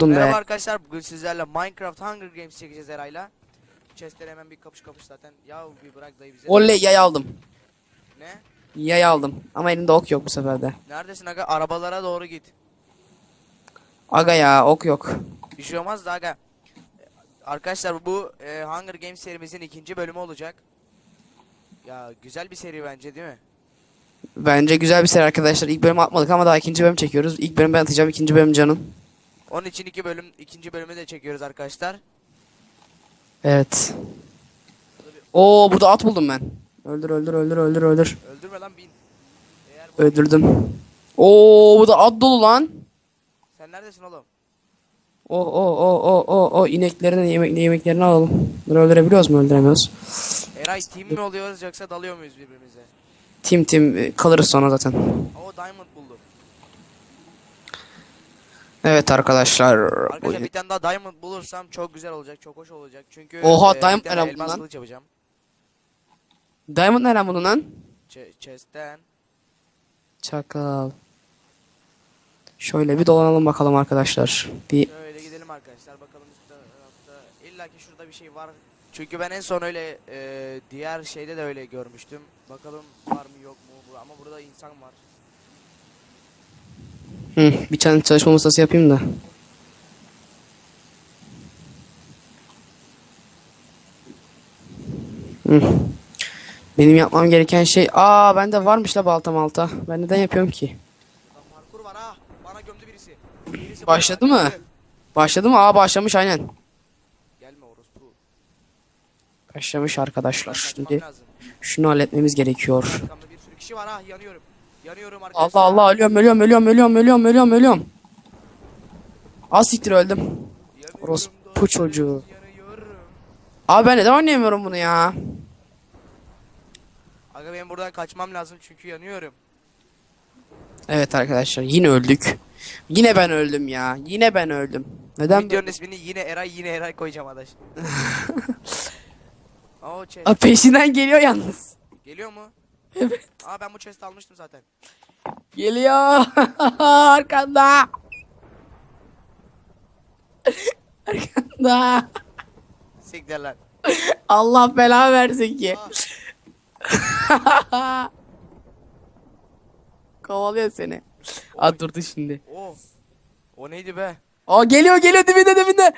Durdum Merhaba be. arkadaşlar bugün sizlerle Minecraft Hunger Games çekeceğiz Eray'la. Chest'leri hemen bir kapış kapış zaten. Ya bir bırak dayı bize. Oley yay aldım. Ne? Yay aldım. Ama elimde ok yok bu sefer de. Neredesin aga? Arabalara doğru git. Aga ya ok yok. Bir şey olmaz da aga. Arkadaşlar bu e, Hunger Games serimizin ikinci bölümü olacak. Ya güzel bir seri bence değil mi? Bence güzel bir seri arkadaşlar. İlk bölümü atmadık ama daha ikinci bölüm çekiyoruz. İlk bölüm ben atacağım. ikinci bölüm Can'ın. Onun için iki bölüm, ikinci bölümü de çekiyoruz arkadaşlar. Evet. Oo burada at buldum ben. Öldür öldür öldür öldür öldür. Öldürme lan bin. Eğer bu... Öldürdüm. Oo burada at dolu lan. Sen neredesin oğlum? O o o o o o ineklerin yemek yemeklerini alalım. Bunu öldürebiliyoruz mu? Öldüremiyoruz. Eray team mi oluyoruz yoksa dalıyor muyuz birbirimize? Tim tim e, kalırız sonra zaten. O diamond buldu. Evet arkadaşlar. Arkadaşlar bir tane daha diamond bulursam çok güzel olacak, çok hoş olacak. Çünkü Oha, bir diamond nereden buldun lan? yapacağım. Diamond nereden buldun lan? Ch- chest'ten. Çakal. Şöyle bir dolanalım bakalım arkadaşlar. Bir Şöyle gidelim arkadaşlar bakalım üst tarafta. İlla ki şurada bir şey var. Çünkü ben en son öyle e, diğer şeyde de öyle görmüştüm. Bakalım var mı yok mu ama burada insan var. Hı, bir tane çalışma masası yapayım da. Hı. Benim yapmam gereken şey... Aa bende varmış la balta malta. Ben neden yapıyorum ki? Parkur var ha. Bana gömdü birisi. birisi Başladı bana mı? Başladı mı? Aa başlamış aynen. Gelme orospu. Başlamış arkadaşlar. Şimdi şunu halletmemiz gerekiyor. Arkamda bir sürü kişi var ha yanıyorum. Yanıyorum arkadaşlar. Allah Allah ölüyorum ölüyorum ölüyorum ölüyorum ölüyorum ölüyorum ölüyorum. Az siktir öldüm. Yanıyorum, Orospu çocuğu. Yanıyorum. Abi ben neden oynayamıyorum bunu ya? Aga benim buradan kaçmam lazım çünkü yanıyorum. Evet arkadaşlar yine öldük. Yine ben öldüm ya. Yine ben öldüm. Neden Videonun ismini yine Eray yine Eray koyacağım adaş. Aa o chest. Aa, peşinden geliyor yalnız. Geliyor mu? Evet. Aa ben bu chest almıştım zaten. Geliyor. Arkanda. Arkanda. Siktir lan. Allah bela versin ki. Kovalıyor seni. Aa durdu şimdi. Oo. O neydi be? Aa geliyor geliyor dibinde dibinde.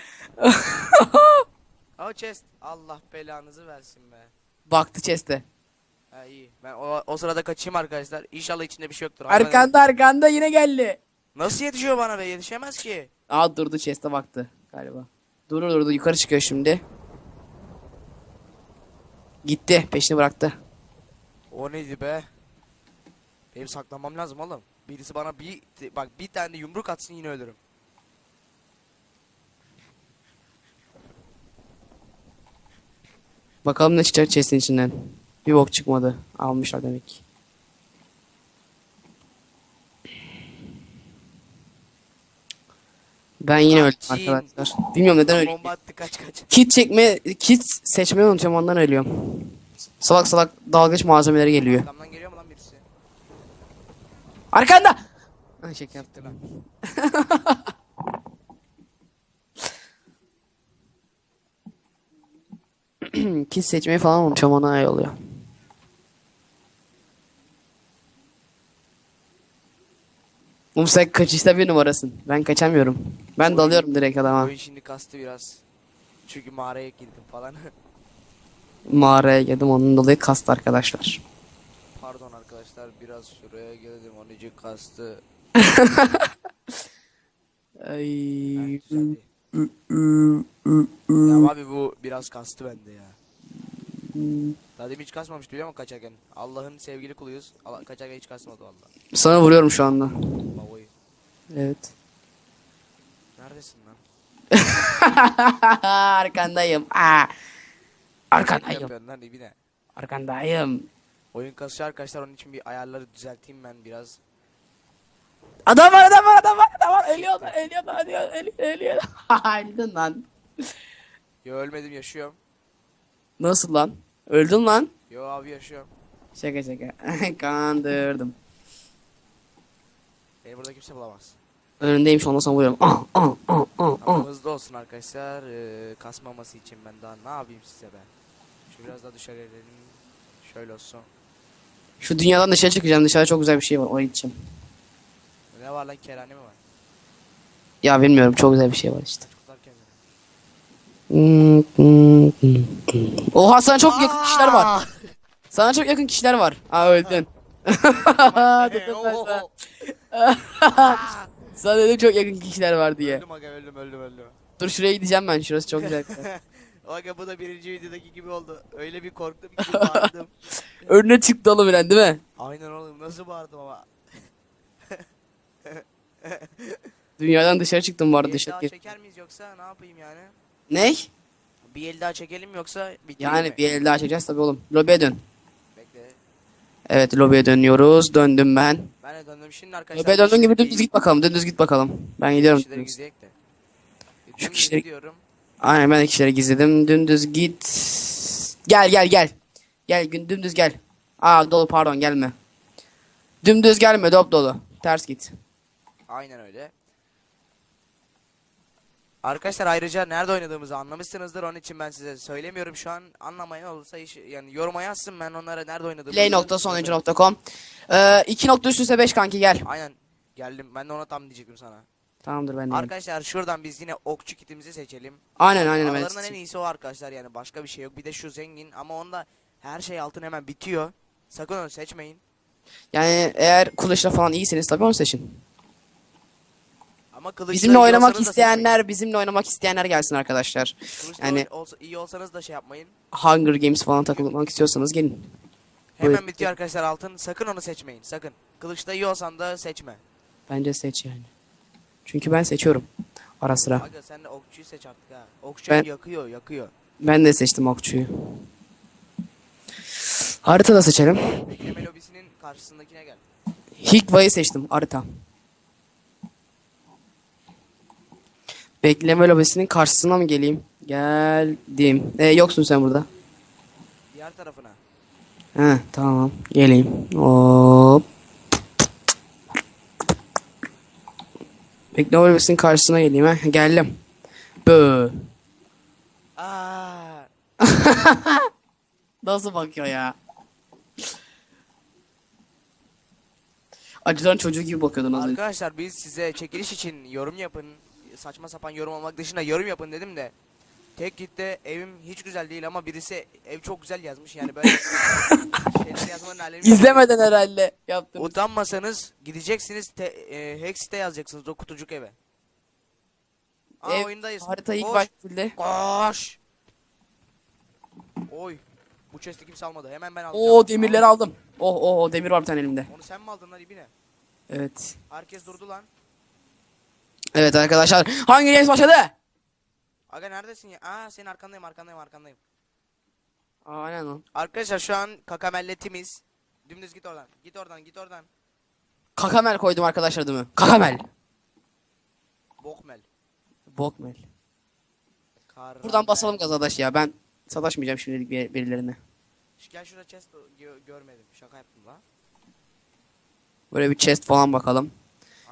Aa chest. Allah belanızı versin be. Baktı chest'e. Ha iyi. Ben o, o sırada kaçayım arkadaşlar. İnşallah içinde bir şey yoktur. Arkanda arkanda yine geldi. Nasıl yetişiyor bana be? Yetişemez ki. Aa durdu chest'e baktı galiba. Durdu durdu yukarı çıkıyor şimdi. Gitti peşini bıraktı. O neydi be? Benim saklanmam lazım oğlum. Birisi bana bir bak bir tane yumruk atsın yine ölürüm. Bakalım ne çıkacak chest'in içinden. Bir bok çıkmadı. Almışlar demek ki. Ben yine öldüm Kaçayım. arkadaşlar. Bilmiyorum neden öldüm. Bomba attı kaç kaç. Kit çekme, kit seçmeyi unutuyorum ondan ölüyorum. Salak salak dalgıç malzemeleri geliyor. Arkamdan geliyor mu lan birisi? Arkanda! Ay şaka. Siktir lan. kit seçmeyi falan unutuyorum ona ay oluyor. Oğlum sen kaçışta bir numarasın. Ben kaçamıyorum. Ben dalıyorum direkt adama. Oyun şimdi kastı biraz. Çünkü mağaraya girdim falan. Mağaraya girdim onun dolayı kastı arkadaşlar. Pardon arkadaşlar biraz şuraya geldim onun için kastı. Ay. Ya abi bu biraz kastı bende ya. Daha demin hiç kasmamıştı biliyor musun kaçarken? Allah'ın sevgili kuluyuz. Allah, kaçarken hiç kasmadı valla. Sana vuruyorum şu anda. Babayı. Evet. Neredesin lan? Arkandayım. Aa. Ne Arkandayım. yapıyorsun lan? Arkandayım. Oyun kasıyor arkadaşlar onun için bir ayarları düzelteyim ben biraz. Adam var adam var adam var adam var. Ölüyorlar ölüyorlar ölüyorlar ölüyorlar. ölüyorlar. Öldün lan. Yo ölmedim yaşıyorum. Nasıl lan? Öldün lan. Yo abi yaşıyorum. Şaka şaka. Kandırdım. Beni burada kimse bulamaz. Önündeymiş ondan sonra vuruyorum. Ah, ah, ah, ah, ah. Ama hızlı olsun arkadaşlar. Ee, kasmaması için ben daha ne yapayım size ben. Şu biraz daha dışarı edelim. Şöyle olsun. Şu dünyadan dışarı çıkacağım. Dışarıda çok güzel bir şey var. Oraya gideceğim. Ne var lan kerane mi var? Ya bilmiyorum çok güzel bir şey var işte. Kurtar kendini. Hmm, hmm, hmm, hmm. Oha sana çok yakın kişiler var. Sana çok yakın kişiler var. Aa öldün. Dedim ben sana. Sana dedim çok yakın kişiler var diye. Öldüm aga öldüm öldüm öldüm. Dur şuraya gideceğim ben. Şurası çok güzel. Aga bu da birinci videodaki gibi oldu. Öyle bir korktum ki bağırdım. Önüne çıktı oğlum Eren değil mi? Aynen oğlum nasıl bağırdım ama. Dünyadan dışarı çıktım bu Bir arada dışarı. daha gir- çeker miyiz yoksa ne yapayım yani? Ne? Bir el daha çekelim yoksa Yani bir el daha çekeceğiz tabii oğlum. Lobiye dön. Bekle. Evet lobiye dönüyoruz. Döndüm ben. Ben de döndüm şimdi arkadaşlar. Lobiye döndüğün gibi dümdüz git bakalım. Dümdüz git bakalım. Ben gidiyorum. Kişileri dümdüz. gizleyek de. Şu Dümdüz kişileri- gidiyorum. Aynen ben de kişileri gizledim. Dümdüz git. Gel gel gel. Gel gün dümdüz gel. Aa dolu pardon gelme. Dümdüz gelme dop dolu. Ters git. Aynen öyle. Arkadaşlar ayrıca nerede oynadığımızı anlamışsınızdır. Onun için ben size söylemiyorum şu an. Anlamayan olursa iş, yani yoruma yazsın ben onlara nerede oynadığımızı. Play.sonuncu.com Ee, 2 nokta üst üste 5 kanki gel. Aynen geldim. Ben de ona tam diyecektim sana. Tamamdır ben de. Arkadaşlar şuradan biz yine okçu kitimizi seçelim. Aynen aynen. Aralarından en iyisi o arkadaşlar yani başka bir şey yok. Bir de şu zengin ama onda her şey altın hemen bitiyor. Sakın onu seçmeyin. Yani eğer kılıçla falan iyisiniz tabii onu seçin. Ama kılıçla Bizimle iyi oynamak olsanız da isteyenler, bizimle oynamak isteyenler gelsin arkadaşlar. Kılıçla yani- olsa, iyi olsanız da şey yapmayın. Hunger Games falan takılmak istiyorsanız gelin. Hemen Buyur. bitiyor arkadaşlar altın. Sakın onu seçmeyin. Sakın. Kılıçta iyi olsan da seçme. Bence seç yani. Çünkü ben seçiyorum. Ara sıra. Aga sen de okçuyu seç artık ha. Okçu Ben- yakıyor yakıyor. Ben de seçtim okçuyu. Harita da seçelim. Bekleme lobisinin karşısındakine gel. Hikva'yı seçtim harita. Bekleme lobisinin karşısına mı geleyim? Geldim. E, yoksun sen burada. Diğer tarafına. He tamam. Geleyim. Hop. Bekleme lobisinin karşısına geleyim ha. Geldim. Bö. Aa, Nasıl bakıyor ya? Acıdan çocuğu gibi bakıyordun az önce. arkadaşlar biz size çekiliş için yorum yapın. Saçma sapan yorum olmak dışında yorum yapın dedim de. Tek gitti evim hiç güzel değil ama birisi ev çok güzel yazmış yani böyle şeyler yazmanın alemi yok. İzlemeden herhalde yaptım. Utanmasanız gideceksiniz te, e, Hex'te yazacaksınız o kutucuk eve. Aa Ev, oyundayız. Harita ilk Koş. Koş. Oy. Bu chest'i kimse almadı. Hemen ben alacağım. Oo demirleri aldım. Oh oh oh, demir var bir tane elimde. Onu sen mi aldın lan ibine? Evet. Herkes durdu lan. Evet arkadaşlar. Hangi race başladı? Aga neredesin ya? Aa senin arkandayım arkandayım arkandayım. Aynen lan. Arkadaşlar şu an kakamelletimiz. Dümdüz git oradan. Git oradan git oradan. Kakamel koydum arkadaşlar adımı. Kakamel. Bokmel. Bokmel. Karamel. Buradan basalım gazadaş ya. Ben sataşmayacağım şimdilik bir, birilerine. Gel şurada chest gö- görmedim. Şaka yaptım lan. Böyle bir chest falan bakalım.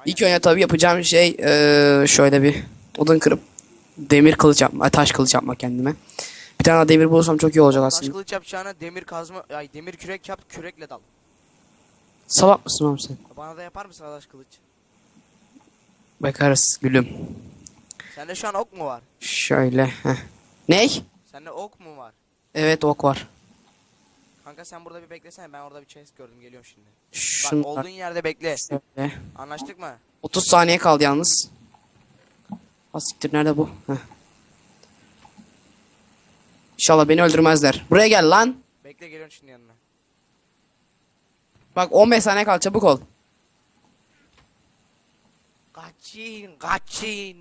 İlk önce tabii yapacağım şey eee, şöyle bir odun kırıp demir kılıç yapma, taş kılıç yapmak kendime. Bir tane daha demir bulursam çok iyi olacak Taş aslında. kılıç yapacağına demir kazma, ay demir kürek yap, kürekle dal. Salak mısın oğlum sen? Bana da yapar mısın taş kılıç? Bakarız gülüm. Sende şu an ok mu var? Şöyle. Heh. Ney? Sende ok mu var? Evet ok var. Kanka sen burada bir beklesene ben orada bir chest gördüm geliyorum şimdi. Bak Şunu olduğun yerde bekle. şöyle. Anlaştık mı? 30 saniye kaldı yalnız. Asiktir nerede bu? Heh. İnşallah beni öldürmezler. Buraya gel lan. Bekle geliyorum şimdi yanına. Bak 15 saniye kaldı çabuk ol. Kaçın kaçın.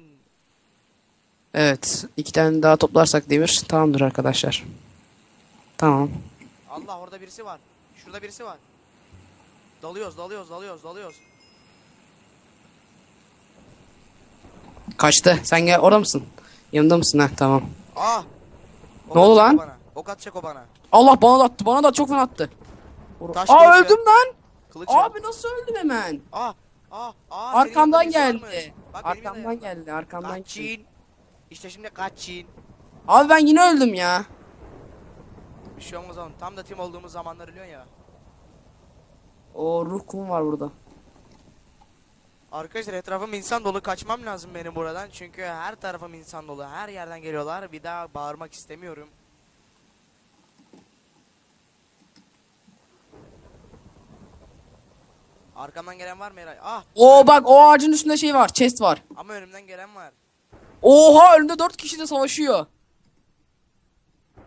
Evet. iki tane daha toplarsak demir tamamdır arkadaşlar. Tamam. Allah orada birisi var. Şurada birisi var. Dalıyoruz dalıyoruz dalıyoruz dalıyoruz. Kaçtı. Sen gel orada mısın? Yanında mısın? Heh tamam. Ah! Ok Ne oldu atacak lan? o Bana. Ok atacak o bana. Allah bana da attı. Bana da çok fena attı. Taş Aa kılıç ya. öldüm lan. Kılıç yap. Abi nasıl öldüm hemen? Ah! Ah! Ah! senin Arkamdan geldi. Bak benim Arkamdan yanımda. geldi arkamdan geldi. Kaçın. İşte şimdi kaçın. Abi ben yine öldüm ya. Bir şey olmaz oğlum. Tam da tim olduğumuz zamanlar biliyorsun ya. O ruh kumu var burada. Arkadaşlar etrafım insan dolu kaçmam lazım benim buradan çünkü her tarafım insan dolu her yerden geliyorlar bir daha bağırmak istemiyorum. Arkamdan gelen var mı Eray? Ah Oo bak o ağacın üstünde şey var. Chest var. ama önümden gelen var. Oha önümde dört kişi de savaşıyor.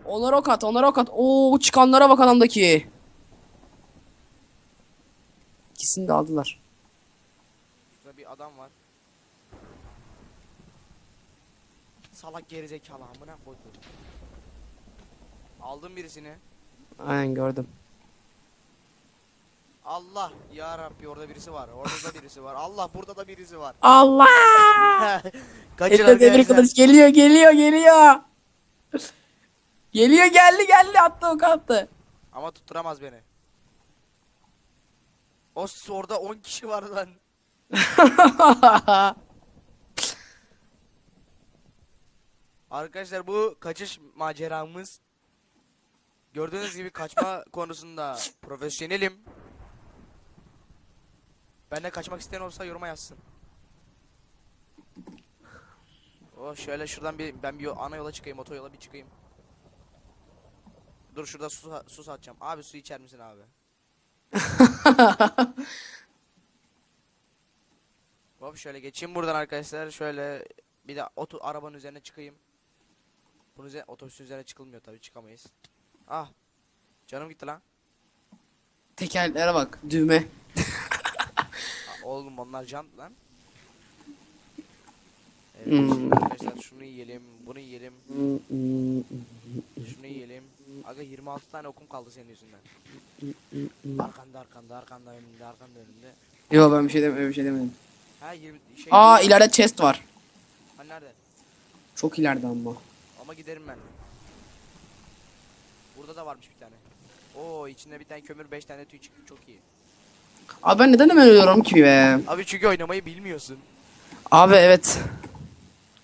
Onlara ok at, onlara ok at. Oo çıkanlara bak adamdaki. İkisini de aldılar. Şurada bir adam var. Salak gerizekalı amına koydum. Aldım birisini. Aynen gördüm. Allah ya Rabbi orada birisi var. Orada da birisi var. Allah burada da birisi var. Allah! Kaçın Elinde demir arkadaşlar. kılıç geliyor, geliyor, geliyor. Geliyor, geldi, geldi. Attı ok attı. Ama tutturamaz beni. O orada 10 kişi var lan. Arkadaşlar bu kaçış maceramız. Gördüğünüz gibi kaçma konusunda profesyonelim. Ben de kaçmak isteyen olsa yoruma yazsın. Oh şöyle şuradan bir ben bir ana yola çıkayım, otoyola bir çıkayım. Dur şurada su su satacağım. Abi su içer misin abi? Hop şöyle geçeyim buradan arkadaşlar. Şöyle bir de oto arabanın üzerine çıkayım. Bunun üzerine otobüsün üzerine çıkılmıyor tabii çıkamayız. Ah. Canım gitti lan. Tekerlere bak, düğme. Aa, oğlum onlar jant lan. Evet, Hmm. şimdi arkadaşlar şunu yiyelim, bunu yiyelim, şunu Aga 26 tane okum kaldı senin yüzünden. Arkanda arkanda arkanda önünde arkanda önünde. Yo ben bir şey demedim, bir şey demedim. Ha 20 şey. Aa ileride chest var. Ha nerede? Çok ileride ama. Ama giderim ben. Burada da varmış bir tane. Oo içinde bir tane kömür 5 tane tüy çıktı çok iyi. Abi ben neden hemen ölüyorum ki be? Abi çünkü oynamayı bilmiyorsun. Abi evet.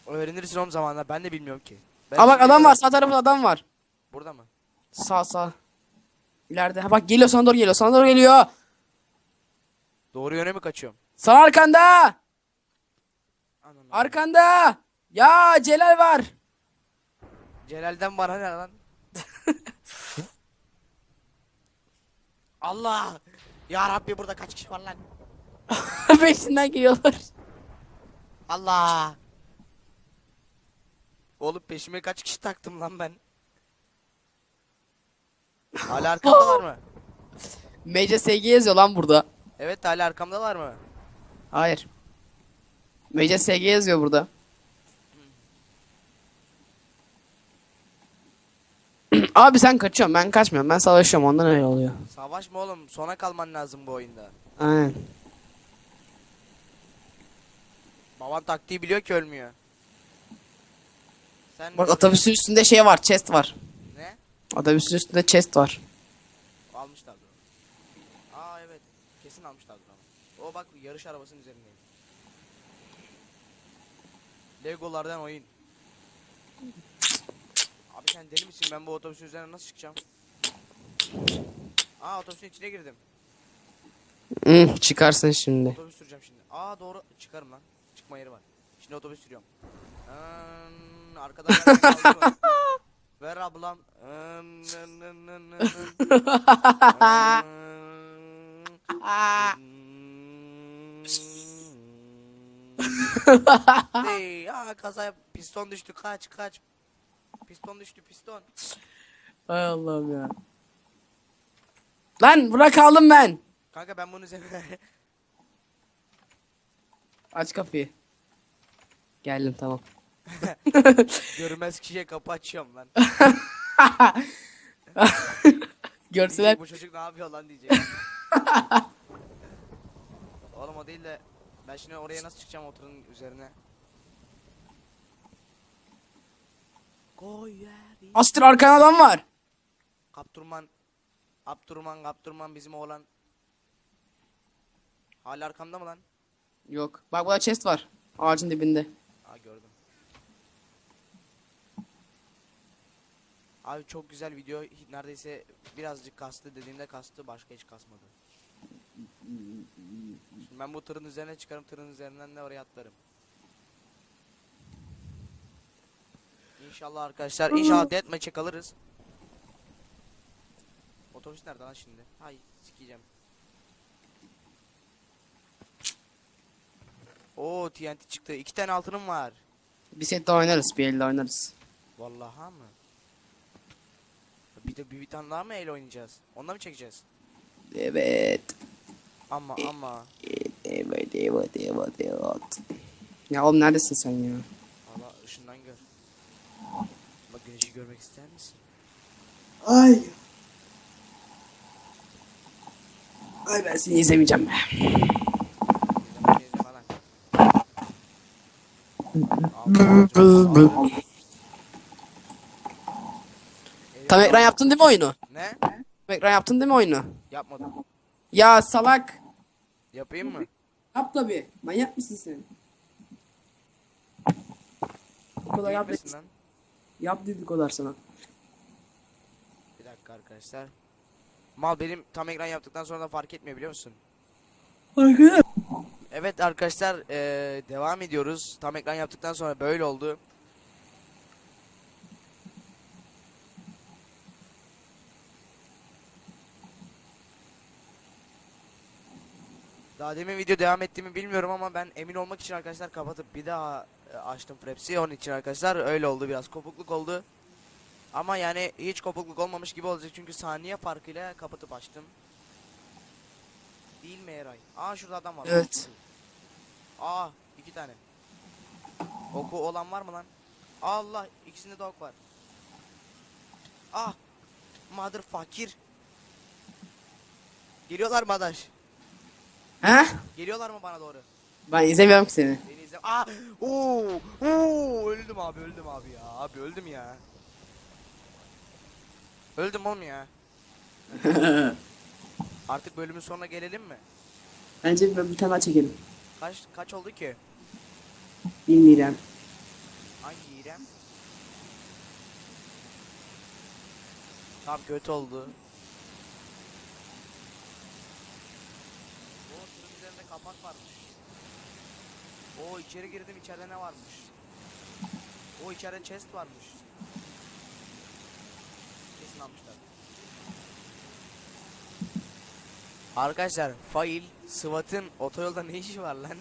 Öğrenirsin oğlum zamanla ben de bilmiyorum ki. Ben Aa bak adam var, sağ tarafında adam var. Burada mı? Sağ sağ. İleride. Ha bak geliyor sana doğru geliyor. Sana doğru geliyor. Doğru yöne mi kaçıyorum? Sana arkanda. Ananı. Arkanda. Ya Celal var. Celal'den bana ne lan? Allah! Ya Rabbi burada kaç kişi var lan? Peşinden geliyorlar. Allah! Oğlum peşime kaç kişi taktım lan ben? Hala arkamdalar mı? MCSG yazıyor lan burada. Evet hala arkamdalar mı? Hayır. MCSG yazıyor burada. Abi sen kaçıyorsun ben kaçmıyorum ben savaşıyorum ondan öyle oluyor. Savaşma oğlum sona kalman lazım bu oyunda. Aynen. Baban taktiği biliyor ki ölmüyor. Sen Bak otobüsün üstünde şey var chest var. Otobüsün üstünde chest var. Almışlardır onu. Aa evet. Kesin almışlardır onu. O bak yarış arabasının üzerindeyim. Legolardan oyun. Abi sen deli misin? Ben bu otobüsün üzerine nasıl çıkacağım? Aa otobüsün içine girdim. Hmm, çıkarsın şimdi. Otobüs süreceğim şimdi. Aa doğru çıkarım lan. Çıkma yeri var. Şimdi otobüs sürüyorum. Hmm, arkadan Ver ablam. Hey, aa kaza yap- piston düştü kaç kaç. Piston düştü piston. Hay Allah'ım ya. Lan bırak aldım ben. Kanka ben üzerine Aç kapıyı. Geldim tamam. görmez kişiye kapı açıyorum lan. Görseler bu çocuk ne yapıyor lan diyecek. Oğlum o değil de ben şimdi oraya nasıl çıkacağım oturun üzerine? Koy yeri. Astır arkana adam var. Kapturman Abdurman Kapturman bizim oğlan. Hala arkamda mı lan? Yok. Bak burada chest var. Ağacın dibinde. Aa gördüm. Abi çok güzel video. Neredeyse birazcık kastı dediğimde kastı başka hiç kasmadı. Şimdi ben bu tırın üzerine çıkarım tırın üzerinden de oraya atlarım. İnşallah arkadaşlar inşallah deathmatch'e kalırız. Otobüs nerede lan şimdi? Hay sikeceğim. Oo TNT çıktı. İki tane altınım var. Bir set daha oynarız. Bir elde oynarız. Vallahi mı? Bir de bir, bir tane daha mı el oynayacağız? Onunla mı çekeceğiz? Evet. Ama ama. Evet evet evet evet. Ya oğlum neredesin sen ya? Valla ışından gör. Bak güneşi görmek ister misin? Ay. Ay ben seni izlemeyeceğim. İzleme, izleme lan. Abi, abi. Tam ekran yaptın değil mi oyunu? Ne? Tam ekran yaptın değil mi oyunu? Yapmadım. Ya salak. Yapayım mı? Yap tabi. Manyak mısın sen? O kadar yap, lan? yap dedik o kadar sana. Bir dakika arkadaşlar. Mal benim tam ekran yaptıktan sonra da fark etmiyor biliyor musun? Arkadaş. Evet arkadaşlar eee, devam ediyoruz. Tam ekran yaptıktan sonra böyle oldu. Daha demin video devam ettiğimi bilmiyorum ama ben emin olmak için arkadaşlar kapatıp bir daha e, açtım Fraps'i. Onun için arkadaşlar öyle oldu biraz kopukluk oldu. Ama yani hiç kopukluk olmamış gibi olacak çünkü saniye farkıyla kapatıp açtım. Değil mi Eray? Aa şurada adam var. Evet. Aa iki tane. Oku olan var mı lan? Allah ikisinde de ok var. Ah mother fakir. Geliyorlar mı He? Geliyorlar mı bana doğru? Ben izlemiyorum ki seni. Beni izle. Aa! Oo! Oo! Öldüm abi, öldüm abi ya. Abi öldüm ya. Öldüm oğlum ya. Artık bölümün sonuna gelelim mi? Bence bir bir tane daha çekelim. Kaç kaç oldu ki? Bilmiyorum. Hangi İrem? Tam kötü oldu. O tırın üzerinde kapak varmış. O içeri girdim içeride ne varmış? O içeride chest varmış. Kesin almışlar. Arkadaşlar fail SWAT'ın otoyolda ne işi var lan?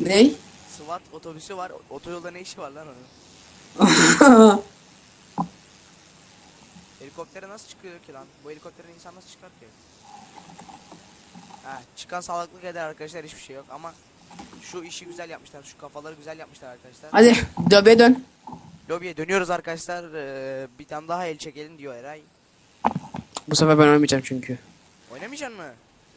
Ney? SWAT otobüsü var otoyolda ne işi var lan onun? Helikoptere nasıl çıkıyor ki lan? Bu helikoptere insan nasıl çıkar ki? Ha, çıkan sağlıklı eder arkadaşlar hiçbir şey yok ama şu işi güzel yapmışlar. Şu kafaları güzel yapmışlar arkadaşlar. Hadi döbe dön. Lobiye dönüyoruz arkadaşlar. Ee, bir tane daha el çekelim diyor Eray. Bu sefer ben ölmeyeceğim çünkü. Oynamayacaksın mı?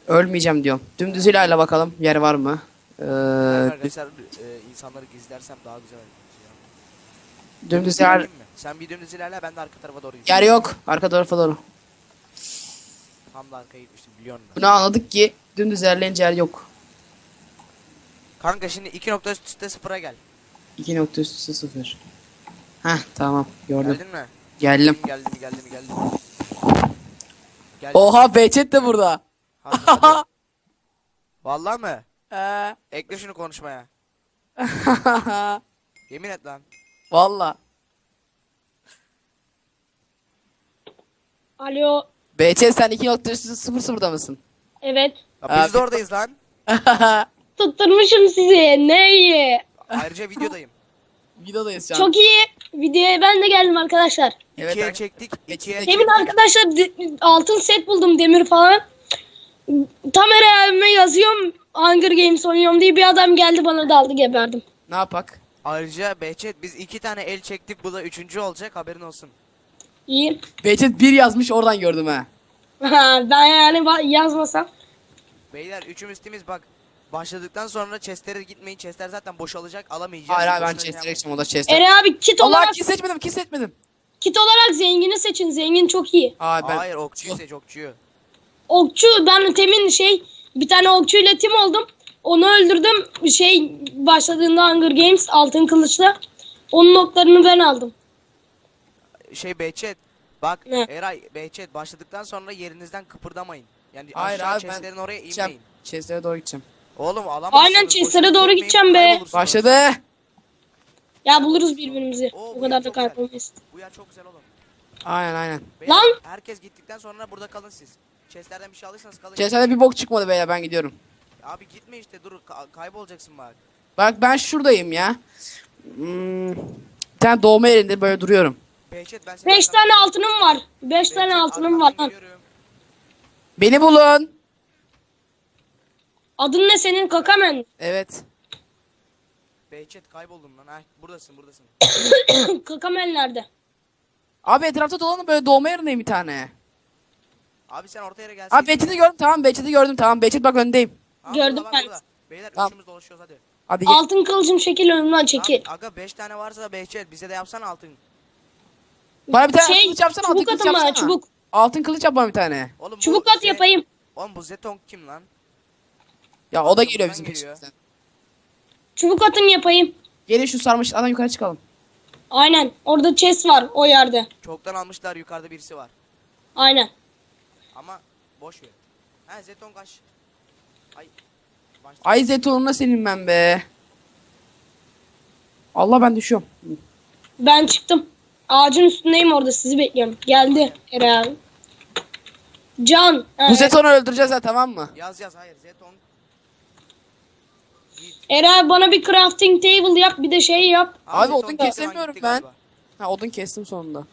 Ölmeyeceğim diyorum. Dümdüz ilerle bakalım. Yer var mı? Ee, arkadaşlar e, insanları gizlersem daha güzel olur. dümdüz mi? Sen bir dümdüz ilerle ben de arka tarafa doğru yer yok. Arka tarafa doğru. Tam da arkaya gitmiştim biliyorum ben. Bunu anladık ki dümdüz ilerleyince yer yok. Kanka şimdi 2.0'a gel. 2.0 Heh tamam gördüm. Geldin mi? Geldim. Geldim geldim geldim. Geldim. Oha Behçet de burada. Hadi, hadi. Vallahi mı? Ee, Ekle şunu konuşmaya. Yemin et lan. Valla. Alo. Behçet sen 2.00'da mısın? Evet. Ya biz de oradayız lan. Tutturmuşum sizi. Ne iyi. Ayrıca videodayım. Videodayız şu an. Çok iyi. Videoya ben de geldim arkadaşlar. Evet, ikiye çektik. ikiye. Demin arkadaşlar de- altın set buldum demir falan. Tam Eray abime yazıyorum Hunger Games oynuyorum diye bir adam geldi bana daldı geberdim. Ne yapak? Ayrıca Behçet biz iki tane el çektik. Bu da üçüncü olacak haberin olsun. İyi. Behçet 1 yazmış oradan gördüm ha. Ben yani yazmasam. Beyler üçümüz temiz bak. Başladıktan sonra chestlere gitmeyin. Chestler zaten boşalacak. Alamayacağız. Hayır hayır ben şey chest yapmayın. direksim o da chest. Eray abi kit Allah olarak ki seçmedim ki seçmedim. kit olarak zengini seçin. Zengin çok iyi. Aa ben Hayır okçuyu seç okçuyu. Okçu ben temin şey bir tane okçuyla tim oldum. onu öldürdüm. Şey başladığında Hunger Games altın kılıçla. Onun oklarını ben aldım. Şey Behçet. Bak Ne? Eray Behçet başladıktan sonra yerinizden kıpırdamayın. Yani Hayır aşağı abi chestlerin ben oraya gideceğim. inmeyin. Chest'lere doğru gideceğim. Oğlum alamazsınız. Aynen, chestlere boşuna doğru gitmeyin, gideceğim be. kaybolursunuz. Başladı. Ya buluruz birbirimizi. Oo, o bu kadar da çok güzel. kaybolmayız. Bu yer çok güzel oğlum. Aynen aynen. Beyler, Lan! Herkes gittikten sonra burada kalın siz. Chestlerden bir şey alırsanız kalın. Chest'lerde bir bok çıkmadı beyler ben gidiyorum. Abi gitme işte dur ka- kaybolacaksın bak. Bak ben şuradayım ya. Hmm, bir tane doğma yerinde böyle duruyorum. Behçet ben seni 5 tane altınım var. 5 tane altınım var lan. Beni bulun. Adın ne senin kakamen? Evet. Behçet kayboldum lan. Ha buradasın buradasın. kakamen nerede? Abi etrafta dolanın böyle doğma yerindeyim bir tane. Abi sen orta yere gelsin. Abi Behçet'i gördüm tamam Behçet'i gördüm tamam Behçet bak öndeyim. Gördüm ben. Beyler Tamam. üçümüz dolaşıyoruz hadi. Hadi gel. Altın kılıcım çekil önümden çekil. Tamam, aga 5 tane varsa Behçet bize de yapsana altın. Bana bir tane Şey, kılıç yapsana altın çubuk kılıç atın bana, yapsana. çubuk. Altın kılıç yap bana bir tane. Oğlum bu Çubuk at Z- yapayım. Oğlum bu Zetong kim lan? Ya o da Altın geliyor bizim geliyor. peşimizden. Çubuk atın yapayım. Gelin şu sarmış adam yukarı çıkalım. Aynen. Orada chest var o yerde. Çoktan almışlar yukarıda birisi var. Aynen. Ama boş ver. Ha Zetong aş. Ay. Başta. Ay Zeton'una senin ben be. Allah ben düşüyorum. Ben çıktım. Ağacın üstündeyim orada sizi bekliyorum. Geldi Eray abi. Can. Bu Zeton'u öldüreceğiz ha tamam mı? Yaz yaz hayır Zetong. Git. Eray abi bana bir crafting table yap bir de şey yap. Abi Zetong odun kesemiyorum ben. galiba. Ha odun kestim sonunda.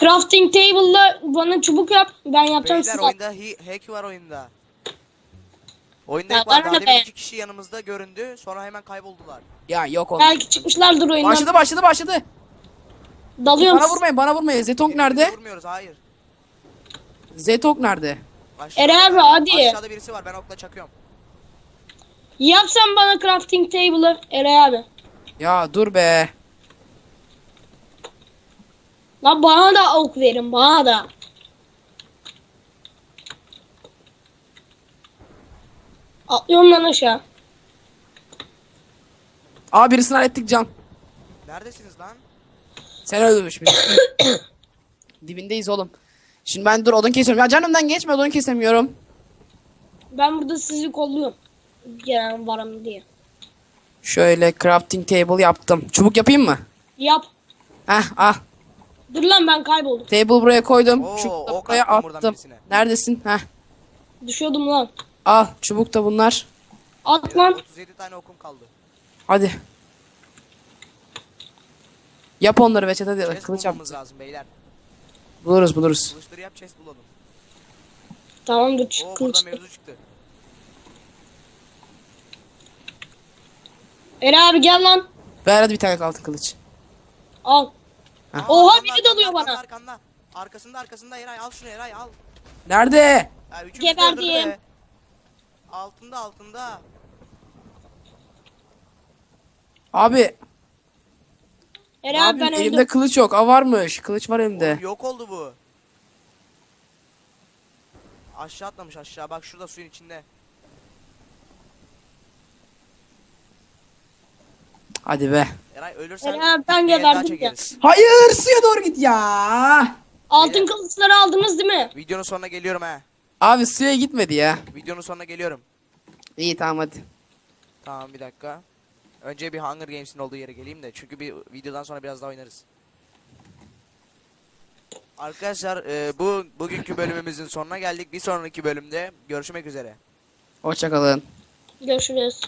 Crafting table'la bana çubuk yap. Ben yapacağım Beyler size. oyunda hack var oyunda. Oyunda Ya hack var. Daha demin iki kişi yanımızda göründü. Sonra hemen kayboldular. Ya yok oğlum. Belki çıkmışlardır oyundan. Başladı başladı başladı. Dalıyorum. Bana vurmayın bana vurmayın. Zetonk nerede? Vurmuyoruz hayır. Zetonk nerede? Aşağıda, Eray abi, hadi. Aşağıda birisi var ben okla çakıyorum. Yapsan bana crafting table'ı Eray abi. Ya dur be. Lan bana da ok verin bana da. Atlıyorum lan aşağı. Aa birisini hallettik can. Neredesiniz lan? Sen öldürmüş bizi. Dibindeyiz oğlum. Şimdi ben dur odun kesiyorum. Ya canımdan geçme odun kesemiyorum. Ben burada sizi kolluyorum. Gelen varım diye. Şöyle crafting table yaptım. Çubuk yapayım mı? Yap. Heh ah. Dur lan ben kayboldum. Table buraya koydum. Oo, Çubuk da ok buraya attım buradan attım. birisine. Neredesin? Heh. Düşüyordum lan. Al çubuk da bunlar. At lan. 37 tane okum kaldı. Hadi. Yap onları Veçet hadi. Chest Kılıç yap. bulmamız lazım beyler. Buluruz buluruz. Kılıçları yap chest bulalım. Tamamdır çık Oo kılıç. burada mevzu çıktı. Eray abi gel lan. Ver hadi bir tane altın kılıç. Al. Heh. Oha Arkanda, biri dalıyor arkanda, bana. Arkanda, arkasında arkasında Eray al şunu Eray al. Nerede? Ya, üçümüz de öldürdü Geberdim. be. Altında altında. Abi. Eray abi Abi ben elimde öldüm. kılıç yok. Aa varmış. Kılıç var elimde. Oğlum, yok oldu bu. Aşağı atlamış aşağı bak şurada suyun içinde. Hadi be. Eray ölürsen Eray abi ben geberdim ya. Hayır suya doğru git ya. Altın Beyler. kılıçları aldınız değil mi? Videonun sonuna geliyorum he. Abi suya gitmedi ya. Videonun sonuna geliyorum. İyi tamam hadi. Tamam bir dakika. Önce bir Hunger Games'in olduğu yere geleyim de çünkü bir videodan sonra biraz daha oynarız. Arkadaşlar e, bu bugünkü bölümümüzün sonuna geldik. Bir sonraki bölümde görüşmek üzere. Hoşçakalın. Görüşürüz.